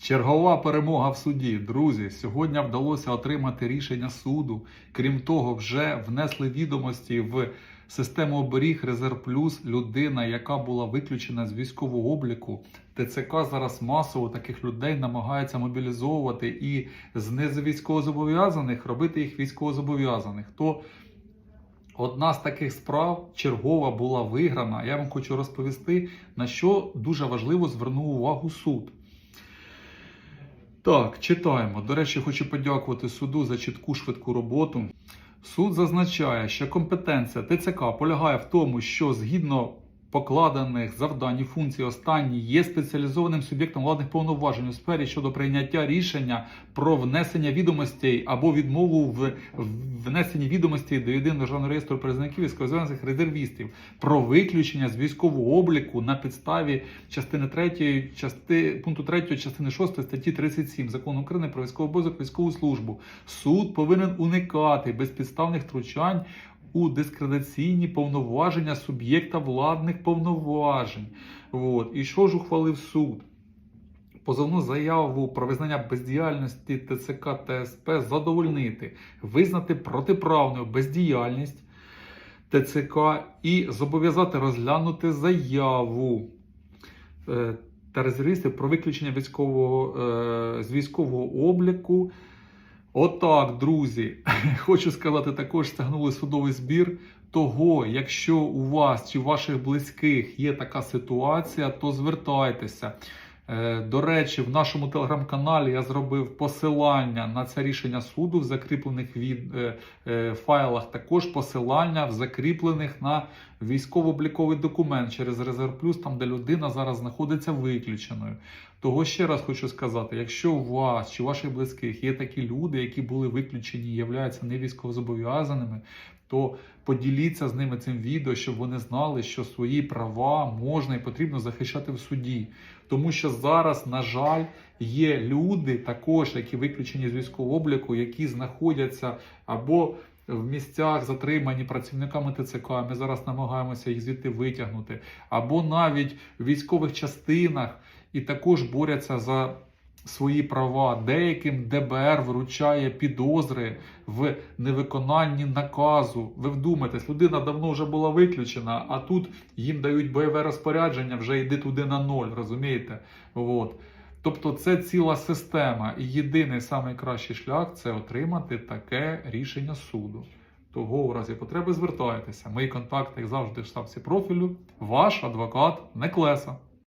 Чергова перемога в суді. Друзі, сьогодні вдалося отримати рішення суду. Крім того, вже внесли відомості в систему оберіг Резерв Плюс. Людина, яка була виключена з військового обліку. ТЦК зараз масово таких людей намагається мобілізовувати і з невійськовозобов'язаних робити їх військовозобов'язаних. То Одна з таких справ чергова була виграна. Я вам хочу розповісти, на що дуже важливо звернув увагу суд. Так, читаємо. До речі, хочу подякувати суду за чітку швидку роботу. Суд зазначає, що компетенція ТЦК полягає в тому, що згідно покладених завдань і функцій останній є спеціалізованим суб'єктом владних повноважень у сфері щодо прийняття рішення про внесення відомостей або відмову в внесенні відомостей до єдиного державного реєстру призовників військовозв'язаних резервістів про виключення з військового обліку на підставі частини 3, части, пункту 3 частини 6 статті 37 закону України про військовий обов'язок військову службу. Суд повинен уникати безпідставних втручань у дискредитаційні повноваження суб'єкта владних повноважень. От. І що ж ухвалив суд? Позовну заяву про визнання бездіяльності ТЦК та СП задовольнити, визнати протиправною бездіяльність ТЦК і зобов'язати розглянути заяву е, та резервістів про виключення військового, е, з військового обліку. Отак, друзі, хочу сказати, також стягнули судовий збір. Того, якщо у вас чи у ваших близьких є така ситуація, то звертайтеся. Е, До речі, в нашому телеграм-каналі я зробив посилання на це рішення суду в закріплених від е, е, файлах. Також посилання в закріплених на військово-обліковий документ через Резерв Плюс, там де людина зараз знаходиться виключеною. Того ще раз хочу сказати: якщо у вас чи ваших близьких є такі люди, які були виключені і являються не військовозобов'язаними, то поділіться з ними цим відео, щоб вони знали, що свої права можна і потрібно захищати в суді. Тому що зараз, на жаль, є люди, також які виключені з військового обліку, які знаходяться або в місцях затримані працівниками ТЦК. Ми зараз намагаємося їх звідти витягнути, або навіть в військових частинах, і також борються за свої права. Деяким ДБР вручає підозри в невиконанні наказу. Ви вдумайтесь, людина давно вже була виключена, а тут їм дають бойове розпорядження, вже йди туди на ноль, розумієте? От. Тобто це ціла система. І єдиний найкращий шлях це отримати таке рішення суду. Того у разі потреби звертайтеся. Мої контакти, як завжди, в шапці профілю. Ваш адвокат Неклеса.